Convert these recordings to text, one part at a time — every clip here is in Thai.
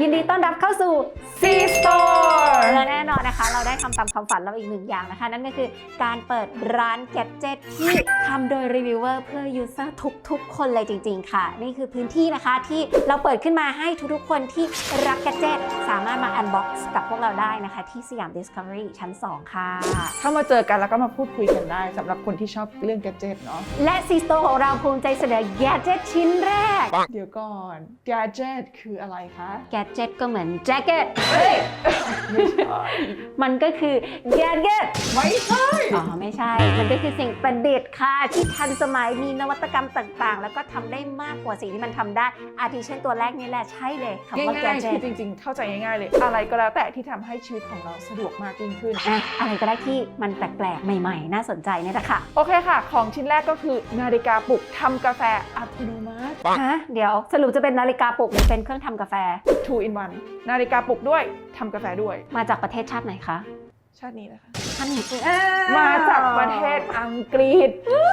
ยินดีต้อนรับเข้าสู่ เราได้ทำตามความฝันเราอีกหนึ่งอย่างนะคะ นั่นก็คือการเปิดร้านแกดเจิตที่ทำโดยรีวิวเวอร์เพื่อยูเซอร์ทุกๆ คนเลยจริง ๆ ค่ะ นี่คือพื้นที่นะคะที่เราเปิดขึ้นมาให้ทุกๆ คนที่รักแกดเจิตสามารถมาอันบ็อกซ์กับพวกเราได้นะคะที่สยาม Discovery ชั้น 2 ค่ะ เข้ามาเจอกันแล้วก็มาพูดคุยกันได้สำหรับคนที่ชอบเรื่องแกดเจิตเนาะและ C Store ของเราภูมิใจเสนอแกดเจิตชิ้นแรก เดี๋ยวก่อนแกดเจิตคืออะไรคะแกดเจิตก็เหมือนแจ็คเก็ตเฮ้ยไม่ใช่มันก็คือแกดเจิตไม่ใช่ อ๋อไม่ใช่ มันก็คือสิ่งประดิษฐ์ค่ะ ที่ทันสมัยมีนวัตกรรมต่างๆ แล้วก็ทำได้มากกว่าสิ่งที่มันทำได้ อาทิเช่นตัวแรกนี่แหละใช่เลยคำว่าแกง่ายเจๆคือตจริงๆ เข้าใจง่ายๆ เลย อะไรก็แล้วแต่ที่ทำให้ชีวิตของเราสะดวกมากยิ่งขึ้น อะอะไรก็ได้ที่มันแปลกๆ ใหม่ๆ น่าสนใจนี่แหละค่ะ โอเคค่ะ ของชิ้นแรกก็คือนาฬิกาปลุกทำกาแฟอัตโนมัติ ฮะเดี๋ยวสรุปจะเป็นนาฬิกาปลุกหรือเป็นเครื่องทำกาแฟ2 in 1นาฬิกาปลุกด้วยทำกาแฟด้วย มาจากประเทศชาติไหนคะชาตินี้นะคะ ชาติไหนเอ่ยมาจากประเทศอังกฤษ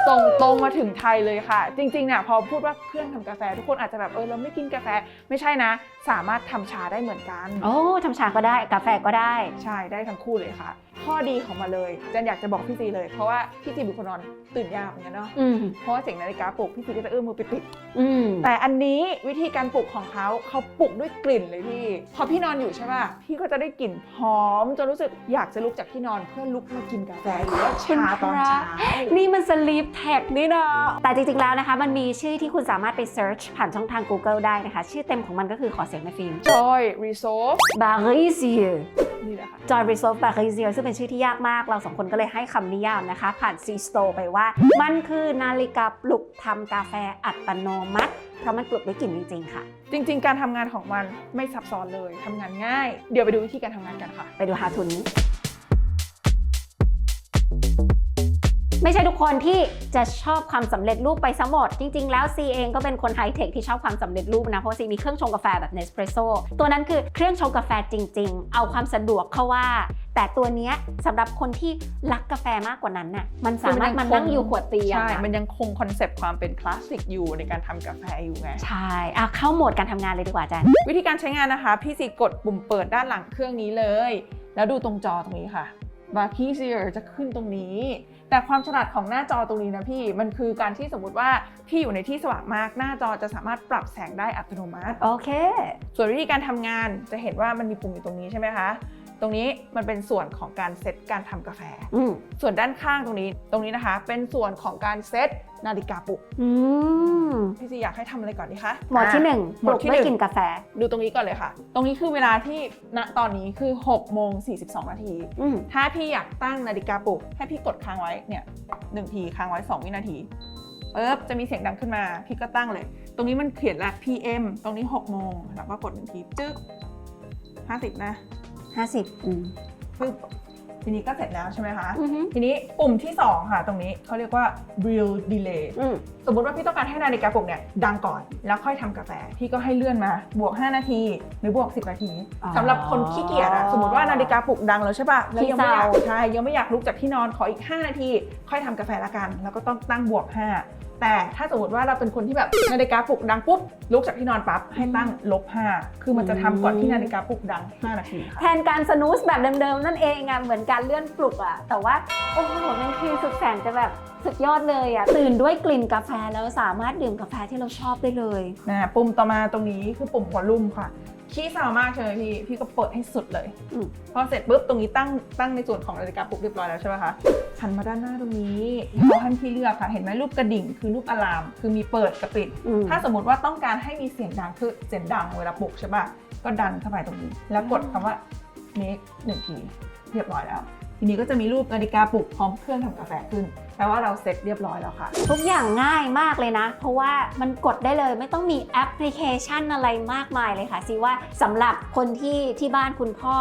ส่งตรงมาถึงไทยเลยค่ะ จริงๆเนี่ยพอพูดว่าเครื่องทำกาแฟ ทุกคนอาจจะแบบเออเราไม่กินกาแฟไม่ใช่นะ สามารถทำชาได้เหมือนกันโอ้ทำชาก็ได้กาแฟก็ได้ ใช่ได้ทั้งคู่เลยค่ะ ข้อดีของมาเลยเจนอยากจะบอกพี่ซีเลย เพราะว่าพี่ซีเป็นคนนอนตื่นยากเหมือนกันเนาะอืมเพราะว่าเสียงนาฬิกาปลุกพี่ซีก็จะเอื้อมมือไปปิดอืมแต่อันนี้วิธีการปลุกของเขาเขาปลุกด้วยกลิ่นเลยพี่พอพี่นอนอยู่ใช่ป่ะพี่ก็จะได้กลิ่นหอมจนรู้สึกอยากจะลุกจากที่นอนเพื่อลุกมากินกาแฟหรือว่าชาตอนเช้า นี่มันสลีปแท็กนี่นะแต่จริงๆแล้วนะคะ มันมีชื่อที่คุณสามารถไป search ผ่านช่องทาง Google ได้นะคะ ชื่อเต็มของมันก็คือขอเสียงในฟิล์ม Joy Resolve b a r i s i e r นี่แหละค่ะ Joy Resolve b a r i s i e r ซึ่งเป็นชื่อที่ยากมาก เราสองคนก็เลยให้คำนิยามนะคะ ผ่าน C Store ไปว่า มันคือนาฬิกาปลุกทำกาแฟอัตโนมัติเพราะมันปลุกด้วยกลิ่นจริงๆค่ะ จริง ๆ การทำงานของมันไม่ซับซ้อนเลยทำงานง่าย เดี๋ยวไปดูวิธีการทำงานกันค่ะ ไปดูหาทุนนี้ ไม่ใช่ทุกคนที่จะชอบความสำเร็จรูปไปซะหมด จริง ๆ แล้วซีเองก็เป็นคนไฮเทคที่ชอบความสำเร็จรูปนะ เพราะซีมีเครื่องชงกาแฟแบบ Nespresso ตัวนั้นคือเครื่องชงกาแฟจริง ๆ เอาความสะดวกเข้าว่า แต่ตัวเนี้ยสำหรับคนที่รักกาแฟมากกว่านั้นน่ะมันสามารถมานั่งอยู่ขวดเตียงใช่อะมันยังคงคอนเซปต์ความเป็นคลาสสิกอยู่ในการทำกาแฟอยู่ไงใช่อะเข้าโหมดการทำงานเลยดีกว่าอาจารย์วิธีการใช้งานนะคะ พี่ซีกดปุ่มเปิดด้านหลังเครื่องนี้เลย แล้วดูตรงจอตรงนี้ค่ะ b a r k e y s e r จะขึ้นตรงนี้ แต่ความฉลาดของหน้าจอตรงนี้นะพี่ มันคือการที่สมมติว่าพี่อยู่ในที่สว่างมาก หน้าจอจะสามารถปรับแสงได้อัตโนมัติ โอเค ส่วนวิธีการทำงานจะเห็นว่ามันมีปุ่มอยู่ตรงนี้ใช่ไหมคะ ตรงนี้มันเป็นส่วนของการเซตการทำกาแฟอืมส่วนด้านข้างตรงนี้ ตรงนี้นะคะ เป็นส่วนของการเซตนาฬิกาปลุกอืมพี่ซีอยากให้ทำอะไรก่อนดีคะโหมดที่หนึ่งหปมลุดกที่ด้วยหนึ่งกลิ่นกาแฟ ดูตรงนี้ก่อนเลยค่ะ ตรงนี้คือเวลาที่ณตอนนี้คือ6โมง42 นาทีอืมถ้าพี่อยากตั้งนาฬิกาปลุก ให้พี่กดค้างไว้เนี่ยหนึ่งทีค้างไว้ 2 วินาทีปึ๊บจะมีเสียงดังขึ้นมา พี่ก็ตั้งเลย ตรงนี้มันเขียนแล้ว PM ตรงนี้6โมงแล้วก็กดหนึ่งทีจึ๊ก50 นะ ห้าสิบอืม ปึ๊บทีนี้ก็เสร็จแล้วใช่ไหมคะ อือฮึ ทีนี้ปุ่มที่ 2 ค่ะตรงนี้เขาเรียกว่า real delay อืม สมมติว่าพี่ต้องการให้นาฬิกาปลุกเนี่ยดังก่อนแล้วค่อยทำกาแฟ พี่ก็ให้เลื่อนมาบวก 5 นาที หรือบวก 10 นาทีอ๋อสำหรับคนขี้เกียจอะสมมติว่านาฬิกาปลุกดังแล้วใช่ปะแล้วยังไม่อยากขี้เศร้า ใช่ยังไม่อยากลุกจากที่นอนขออีก 5 นาที ค่อยทำกาแฟละกัน แล้วก็ต้องตั้งบวก 5 แต่ถ้าสมมติว่าเราเป็นคนที่แบบนาฬิกาปลุกดังปุ๊บลุกจากที่นอนปั๊บให้ตั้งลบ5คือมันจะทำก่อนที่นาฬิกาปลุกดัง 5 นาทีค่ะ แทนการสนูสแบบเดิมๆ นั่นเองอะเหมือนการเลื่อนปลุกอะแต่ว่า โอ้โห มันคือสุดแสนจะแบบสุดยอดเลยอะตื่นด้วยกลิ่นกาแฟแล้วสามารถดื่มกาแฟที่เราชอบได้เลย นะปุ่มต่อมาตรงนี้คือปุ่มวอลลุ่มค่ะ ขี้เศร้ามากใช่ไหมพี่ พี่ก็เปิดให้สุดเลยอืม พอเสร็จปุ๊บตรงนี้ตั้งตั้งในส่วนของนาฬิกาปลุกเรียบร้อยแล้วใช่ไหมคะหันมาด้านหน้าตรงนี้เขาให้พี่เลือกค่ะ เห็นไหมรูปกระดิ่งคือรูปอะลาม คือมีเปิดกับปิด อืม ถ้าสมมติว่าต้องการให้มีเสียงดังคือเสียงดังเวลาปลุกใช่ป่ะ ก็ดันเข้าไปตรงนี้ แล้วกดคำว่า make หนึ่งทีเรียบร้อยแล้ว ทีนี้ก็จะมีรูปนาฬิกาปลุกพร้อมเครื่องทำกาแฟขึ้น แปลว่าเราเซ็ตเรียบร้อยแล้วค่ะ ทุกอย่างง่ายมากเลยนะ เพราะว่ามันกดได้เลยไม่ต้องมีแอปพลิเคชันอะไรมากมายเลยค่ะซิว่าสำหรับคนที่ที่บ้านคุณพ่อ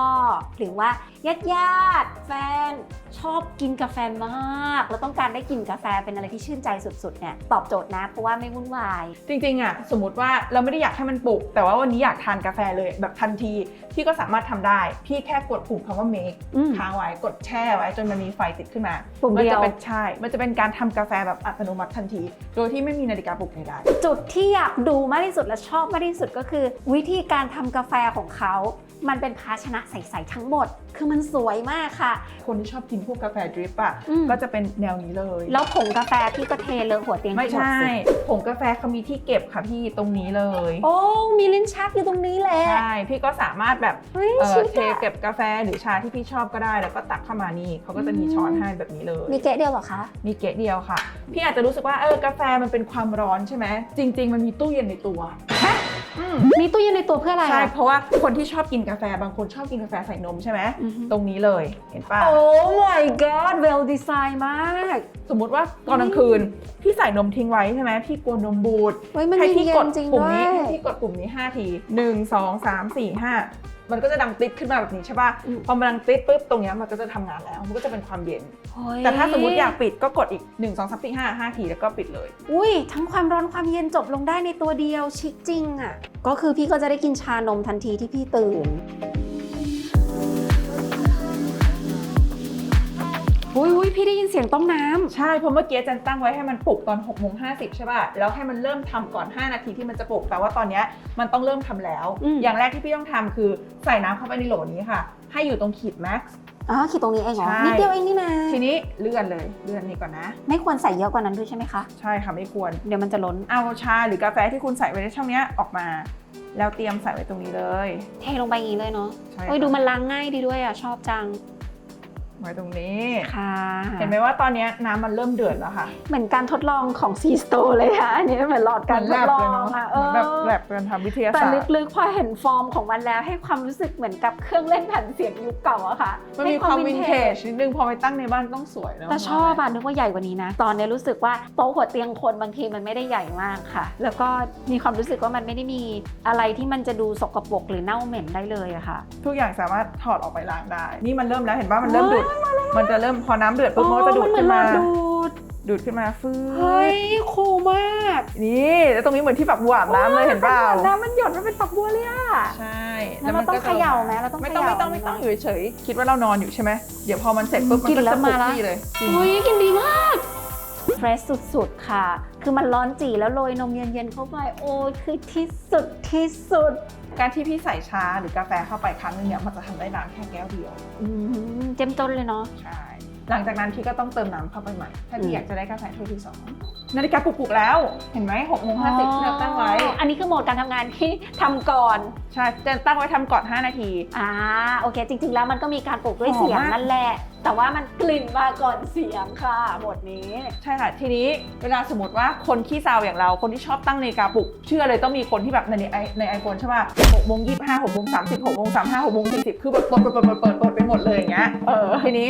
หรือว่าญาติญาติๆแฟนชอบกินกาแฟมาก แล้วต้องการได้กลิ่นกาแฟเป็นอะไรที่ชื่นใจสุดๆเนี่ยตอบโจทย์นะ เพราะว่าไม่วุ่นวาย จริงๆอะสมมติว่าเราไม่ได้อยากให้มันปลุก แต่ว่าวันนี้อยากทานกาแฟเลยแบบทันทีพี่ก็สามารถทำได้ พี่แค่กดปุ่มคำว่า make อืมค้างไว้กดแช่ไว้จนมันมีไฟติดขึ้นมาปุ่มมันเดียจะวเป็นใช่มันจะเป็นการทำกาแฟแบบอัตโนมัติทันที โดยที่ไม่มีนาฬิกาปลุกใดจุดที่อยากดูมากที่สุดและชอบมากที่สุดก็คือ วิธีการทำกาแฟของเขา มันเป็นภาชนะใสๆทั้งหมด คือมันสวยมากค่ะๆคนที่ชอบกินพวกกาแฟดริปอะ อืม ก็จะเป็นแนวนี้เลย แล้วผงกาแฟพี่ก็เทเลอะหัวเตียงไม่ทั้งหดใช่ สิ ผงกาแฟเขามีที่เก็บค่ะพี่ตรงนี้เลย โอ้ มีลิ้นชักอยู่ตรงนี้แหละใช่ พี่ก็สามารถแบบเฮ้ยเอ่อชิคเทอะเก็บกาแฟหรือชาที่พี่ชอบก็ได้ แล้วก็ตักเข้ามานี่เขาก็จะมีช้อนให้แบบนี้เลย มีเกะเดียวเหรอคะ มีเกะเดียวค่ะ พี่อาจจะรู้สึกว่าเออกาแฟมันเป็นความร้อนใช่ไหมจริง ๆ มันมีตู้เย็นในตัว อืม มีตู้เย็นในตัวเพื่ออะไรใช่ อะ เพราะว่าคนที่ชอบกินกาแฟบางคนชอบกินกาแฟใส่นมใช่ไหมอือฮึ ตรงนี้เลยเห็นป่ะ โอ้ my god well design มากสมมุติว่าตอนกลางคืนพี่ใส่นมทิ้งไว้ใช่ไหมพี่กลัวนมบูดเฮ้ยมันให้มีพี่เย็กดนจริงปุ่มด้วยนี้ให้พี่กดปุ่มนี้ 5 ที 1 2 3 4 5 มันก็จะดังติ๊ดขึ้นมาแบบนี้ใช่ป่ะอืมพอมันดังติ๊ดปุ๊บตรงเนี้ยมันก็จะทำงานแล้ว มันก็จะเป็นความเย็นเฮ้ยแต่ถ้าสมมติอยากปิดก็กดอีก 1 2 3 4 5 5ทีแล้วก็ปิดเลย อุ้ยทั้งความร้อนความเย็นจบลงได้ในตัวเดียวชิคจริงอะก็คือพี่ก็จะได้กินชานมทันทีที่พี่ตื่น พี่ได้ยินเสียงต้มน้ำใช่เพราะเมื่อกี้จันตั้งไว้ให้มันปลุกตอน6โมง50ใช่ป่ะแล้วให้มันเริ่มทำก่อน 5 นาทีที่มันจะปลุกแต่ว่าตอนเนี้ยมันต้องเริ่มทำแล้ว อืม อย่างแรกที่พี่ต้องทำคือใส่น้ำเข้าไปในโหลนี้ค่ะ ให้อยู่ตรงขีดแม็กซ์ อ๋อขีดตรงนี้เองเหรอใช่ นิดเดียวเองนี่นะทีนี้เลื่อนเลยเลื่อนนี่ก่อนนะ ไม่ควรใส่เยอะกว่านั้นด้วยใช่ไหมคะ ใช่ค่ะไม่ควร เดี๋ยวมันจะล้น เอาชาหรือกาแฟที่คุณใส่ไว้ในช่องเนี้ยออกมา แล้วเตรียมใส่ไว้ตรงนี้เลยเทลงไปอย่างนี้เลยเนาะใช่โอ้ยค่ะดูมันล้างง่ายดีด้วยอะชอบจัง ไว้ตรงนี้ ค่ะเห็นไหมว่าตอนเนี้ยน้ำมันเริ่มเดือดแล้วค่ะ เหมือนการทดลองของซีสโตเลยค่ะ อันนี้เหมือนหลอดการทดลองเหอะมือนแบบเออแบบการทำวิทยาแต่ศาสตร์ลึกๆพอเห็นฟอร์มของมันแล้ว ให้ความรู้สึกเหมือนกับเครื่องเล่นแผ่นเสียงยุคเก่าอะค่ะ มันมีความวินเทจนิดนึงพอไปตั้งในบ้านต้องสวยเนอะแต่ชอบอะนึกว่าใหญ่กว่านี้นะ ตอนนี้รู้สึกว่าโต๊ะหัวเตียงคนบางทีมันไม่ได้ใหญ่มากค่ะ แล้วก็มีความรู้สึกว่ามันไม่ได้มีอะไรที่มันจะดูสกปรกหรือเน่าเหม็นได้เลยอะค่ะ ทุกอย่างสามารถถอดออกไปล้างได้ นี่มันเริ่มแล้วเห็นว่ามันเริ่มดูดมันจะเริ่มพอน้ำเดือดปุ๊บมันก็จะดูดเหมือขึ้นนหลมาอดดูดดูดขึ้นมาฟื้เฮ้ยคูลมากนี่แล้วตรงนี้เหมือนที่แบบหวานน้ำเลยเห็นเปล่าน้ำมันหยดมันเป็นฝักบัวเลยอะใช่แล้วเราต้องก็จะเขย่าไหมเราต้องไม่ต้องเขไม่ย่าต้องไม่ต้องไหมอยู่เฉยๆคิดว่าเรานอนอยู่ใช่ไหมเดี๋ยวพอมันเสร็จปุ๊บมันกินก็แล้จะวปลุมากละพี่เลยจริงอุ้ยกินดีมากเฟรชสุดๆค่ะ คือมันร้อนจีแล้วโรยนมเย็นๆเข้าไป โอ้ยคือที่สุดที่สุด การที่พี่ใส่ชาหรือกาแฟเข้าไปครั้งนึงเนี่ยมันจะทำได้น้ำแค่แก้วเดียว อืมเจ้มจนเลยเนาะ ใช่ หลังจากนั้นพี่ก็ต้องเติมน้ำเข้าไปใหม่ ถ้าอืพี่ม อยากจะได้กาแฟถ้วยที่สองนาฬิกาปลุกๆแล้ว เห็นไหมหกโมงห้าสิบที่เราตั้งไว้ อ๋ออันนี้คือโหมดการทำงานที่ทำก่อน ใช่ จะตั้งไว้ทำก่อน 5 นาที อ่าโอเค จริง ๆ แล้วมันก็มีการปลุกด้วยหอมเสียงมาก นั่นแหละ แต่ว่ามันกลิ่นมาก่อนเสียงค่ะหมดนี้ ใช่ค่ะ ทีนี้เวลาสมมติว่าคนขี้ซาวอย่างเรา คนที่ชอบตั้งนาฬิกาปลุก เชื่อเลยต้องมีคนที่แบบในไอในไอโฟนใช่ป่ะหกโมงยี่ห้าหกโมงสามสิบหกโมงสามห้าหกโมงสี่สิบคือแบบเปิดเปิดเปิดเปิดเปิดเปิดไปหมดเลยอย่างเงี้ย เออ ทีนี้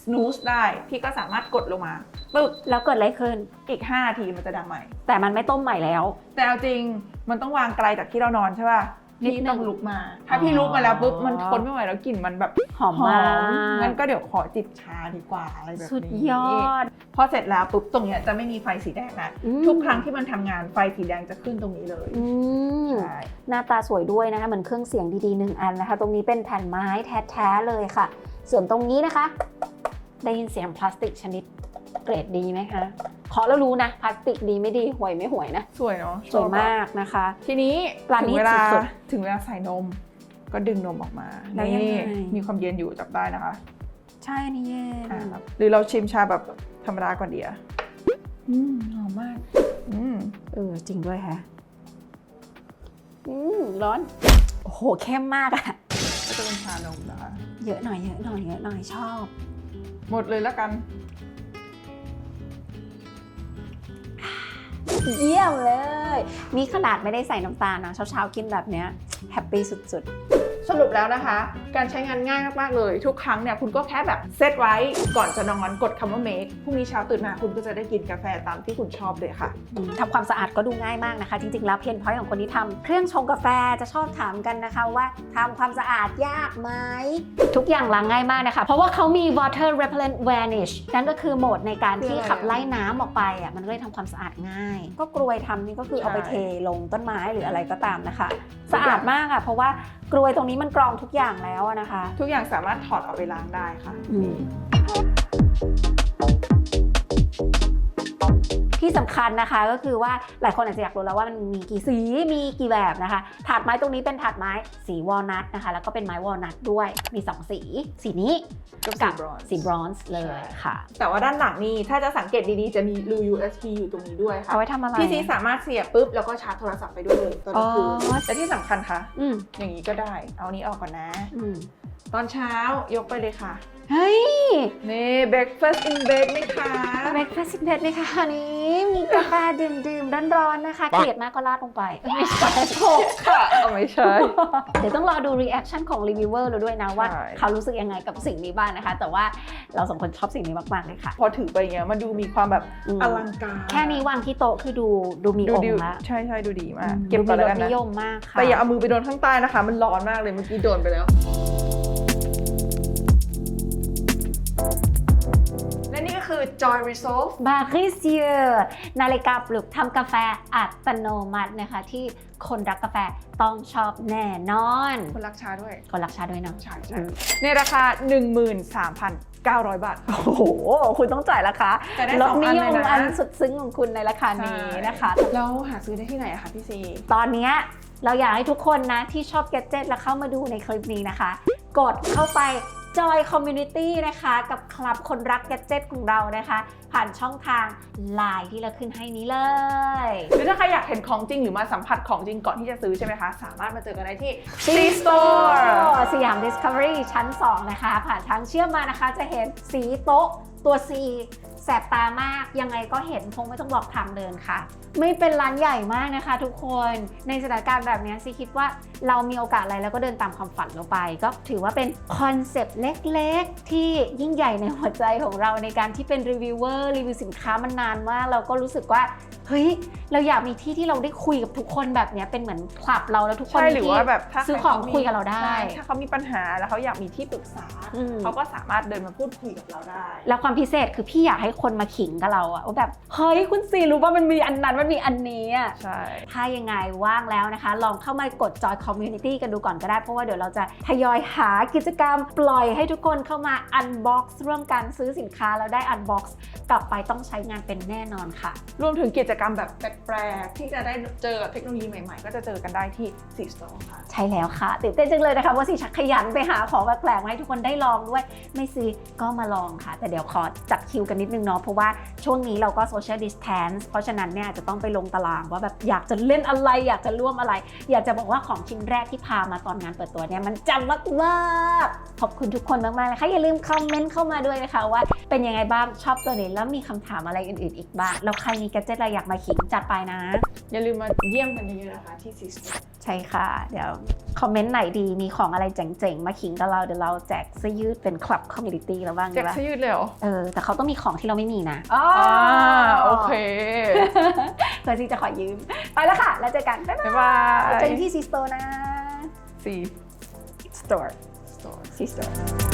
snooze ได้ พี่ก็สามารถกดลงมา ปึ๊บแล้วเกิดอะไรขึ้น อีก 5 นาทีมันจะดังใหม่ แต่มันไม่ต้มใหม่แล้ว แต่เอาจริงมันต้องวางไกลจากที่เรานอนใช่ป่ะนิดพี่นึงต้องลุกมา ถ้าพี่ลุกมาแล้วปุ๊บอ๋อมันทนไม่ไหวแล้วกลิ่นมันแบบหอมหอมามกงั้นก็เดี๋ยวขอจิบชาดีกว่าอะไรแบบนี้สุดยอด พอเสร็จแล้วปุ๊บตรงเนี้ยจะไม่มีไฟสีแดงนะอืม ทุกครั้งที่มันทำงานไฟสีแดงจะขึ้นตรงนี้เลยอืม ใช่ หน้าตาสวยด้วยนะคะเหมือนเครื่องเสียงดีๆหนึ่งอันนะคะ ตรงนี้เป็นแผ่นไม้แท้ๆเลยค่ะ ส่วนตรงนี้นะคะ ได้ยินเสียงพลาสติกชนิด เกรดดีไหมคะขอแล้วรู้นะพลาสติกดีไม่ดีห่วยไม่ห่วยนะสวยเนาะสวยมากนะคะ ทีนี้ปราณีถึงตเวลาสุดถึงเวลาใส่นม ก็ดึงนมออกมาแล้วยังไงนี่มีความเย็นอยู่จับได้นะคะ ใช่นี่เย็นอ่าครับหรือเราชิมชาแบบธรรมดาก่อนเดียวอืมหอมมากอืมเออจริงด้วยฮะอืมร้อนโอ้โหเข้มมากอะก็จะเป็นชานมนะคะเยอะหน่อยเยอะหน่อยเยอะหน่อยชอบ หมดเลยแล้วกัน เยี่ยมเลย นี่ขนาดไม่ได้ใส่น้ำตาลนะเช้าๆกินแบบเนี้ยแฮปปี้สุดๆ สรุปแล้วนะคะ การใช้งานง่ายมากๆเลย ทุกครั้งเนี่ยคุณก็แค่แบบเซตไว้ก่อนจะนอนกดคำว่า make พรุ่งนี้เช้าตื่นมาคุณก็จะได้กินกาแฟตามที่คุณชอบเลยค่ะๆอืมทำความสะอาดก็ดูง่ายมากนะคะ จริงๆแล้วเพนพอยต์ของคนที่ทำเครื่องชงกาแฟจะชอบถามกันนะคะว่าทำความสะอาดยากไหมทุกอย่างล้างง่ายมากนะคะ เพราะว่าเขามี water repellent vanish นั่นก็คือโหมดในการที่คืออะไรขับไล่น้ำออกไปอะมันก็เลยทำความสะอาดง่าย ก็กรวยทำนี่ก็คือเอาไปใช่เทลงต้นไม้หรืออะไรก็ตามนะคะ สะอาดมากอะเพราะว่ากรวยตรงนี้มันกรองทุกอย่างแล้วอะนะคะ ทุกอย่างสามารถถอดเอาไปล้างได้ค่ะ อืม สำคัญนะคะก็คือว่าหลายคนอาจจะอยากรู้แล้วว่ามันมีกี่สีมีกี่แบบนะคะ ถาดไม้ตรงนี้เป็นถาดไม้สีวอลนัทนะคะ แล้วก็เป็นไม้วอลนัทด้วยมี 2 สี สีนี้กับกับ bronze สีบรอนซ์เลยค่ะ แต่ว่าด้านหลังนี่ถ้าจะสังเกตดีๆ จะมีรู USB อยู่ตรงนี้ด้วยค่ะเอาไว้ทำอะไรพี่ซีสามารถเสียบปุ๊บแล้วก็ชาร์จโทรศัพท์ไปด้วยเลยตอนกลางคืนอ๋อและที่สำคัญค่ะอืมอย่างนี้ก็ได้ เอานี้ออกก่อนนะอืมตอนเช้ายกไปเลยค่ะ เฮ้ย นี่ breakfast in bed ไหมคะ เบรกฟาสต์เด็ดไหมคะอันนี้มีกาแฟดื่มๆร้อนๆนะคะเกลียดมากก็ราดลงไปไม่ใช่หกค่ะเอาไม่ใช่ เดี๋ยวต้องรอดูรีแอคชั่นของรีวิวเวอร์เราด้วยนะว่าใช่เขารู้สึกยังไงกับสิ่งนี้บ้างนะคะ แต่ว่าเราสองคนชอบสิ่งนี้มากๆเลยค่ะ พอถือไปอย่างเงี้ยมันดูมีความแบบอืมอลังการแค่นี้วางที่โต๊ะคือดูดูมีดูองดีค์ละใช่ใช่ดูดีมากอืมเก็บก่อนแล้วกันดูมีรสนะนิยมมากค่ะแต่อย่าเอามือไปโดนข้างใต้นะคะ มันร้อนมากเลยเมื่อกี้โดนไปแล้ว Joy Resolve บาริเซียนาฬิกาปลุกทำกาแฟอัตโนมัตินะคะ ที่คนรักกาแฟต้องชอบแน่นอน คนรักชาด้วย คนรักชาด้วยเนาะใช่อืใช่มในราคา 13,900 บาท โอ้โห คุณต้องจ่ายราคาแต่ได้รสสองนิอันยเลยมนะ อันสุดซึ้งของคุณในราคานี้นะคะ แล้วหาซื้อได้ที่ไหนอะคะพี่ซี ตอนเนี้ยเราอยากให้ทุกคนนะที่ชอบ g a d g e t แล้วเข้ามาดูในคลิปนี้นะคะ กดเข้าไป Joy Community นะคะ กับคลับคนรัก g a d g e t ของเรานะคะ ผ่านช่องทาง Line ที่เราขึ้นให้นี้เลย หรือถ้าใครอยากเห็นของจริงหรือมาสัมผัสของจริงก่อนที่จะซื้อใช่ไหมคะ สามารถมาเจอกันได้ที่ C Store สยาม Discovery ชั้น 2 นะคะ ผ่านทางเชื่อมมานะคะจะเห็นสีโต๊ะตัว C แสบตามากยังไงก็เห็นคงไม่ต้องบอกทางเดินค่ะ ไม่เป็นร้านใหญ่มากนะคะ ทุกคนในสถานการณ์แบบนี้ซีคิดว่าเรามีโอกาสอะไรแล้วก็เดินตามความฝันเราไป ก็ถือว่าเป็นคอนเซปต์เล็กๆ ที่ยิ่งใหญ่ในหัวใจของเราในการที่เป็นรีวิวเวอร์รีวิวสินค้ามานานมากเราก็รู้สึกว่าเฮ้ยเราอยากมีที่ที่เราได้คุยกับทุกคนแบบเนี้ยเป็นเหมือนคลับเราแล้วทุกคนใช่มีหรือที่ว่าแบบถ้าซื้อใคของมีคุยกับเราได้ใช่ถ้าเขามีปัญหาแล้วเขาอยากมีที่ปรึกษาอืมเขาก็สามารถเดินมาพูดคุยกับเราได้ แล้วความพิเศษคือพี่อยากให้คนมาขิงกับเราอะว่าแบบเฮ้ยคุณซีรู้ว่ามันมีอันนั้นมันมีอันนี้อะใช่ ถ้ายังไงว่างแล้วนะคะ ลองเข้ามากดจอยคอมมูนิตี้กันดูก่อนก็ได้ เพราะว่าเดี๋ยวเราจะทยอยหากิจกรรมปล่อยให้ทุกคนเข้ามาอันบ็อกซ์ร่วมกันซื้อสินค้าแล้วได้อันบ็อกซ์กลับไปต้องใช้งานเป็นแน่นอนค่ะ รวมถึงกิจกรรมแบบแปลกๆที่จะได้เจอกับเทคโนโลยีใหม่ๆ ก็จะเจอกันได้ที่ซีสโตร์ค่ะ ใช่แล้วค่ะตื่นเต้นจังเลยนะคะว่าสิชักขยันไปหาของแปลกๆมาให้ทุกคนได้ลองด้วย ไม่ซื้อก็มาลองค่ะ แต่เดี๋ยวขอจัดคิวกันนิดนึงเนาะเพราะว่าช่วงนี้เราก็ social distance เพราะฉะนั้นเนี่ยจะต้องไปลงตารางว่าแบบอยากจะเล่นอะไร อยากจะร่วมอะไร อยากจะบอกว่าของชิ้นแรกที่พามาตอนงานเปิดตัวเนี่ยมันจำมากๆขอบคุณทุกคนมากๆนะคะอย่าลืมคอมเมนต์เข้ามาด้วยนะคะว่าเป็นยังไงบ้างชอบตัวไหนแล้วมีคำถามอะไรอื่นๆอีกบ้างแล้วใครมีแกดเจิตอะไรอยากมาขิงจัดไปนะ อย่าลืมมาเยี่ยมกันเยอะๆนะคะที่ซีสโตร์ใช่ค่ะ เดี๋ยว คอมเมนต์ไหนดีมีของอะไรเจ๋งๆ มาขิงกับเราเดี๋ยวเราแจกเสื้อยืดเป็นคลับคอมมูนิตี้แล้วบ้างแจ็ดีคปะเสื้อยืดเลยเหรอ เออ แต่เขาต้องมีของที่เราไม่มีนะอ่าโอเคเพื่อที่จะขอยืม ไปแล้วค่ะ แล้วเจอกัน บ๊ายบายบ๊ายบายเจอกันที่ซีสโตนะซี Store สโตร์ C Store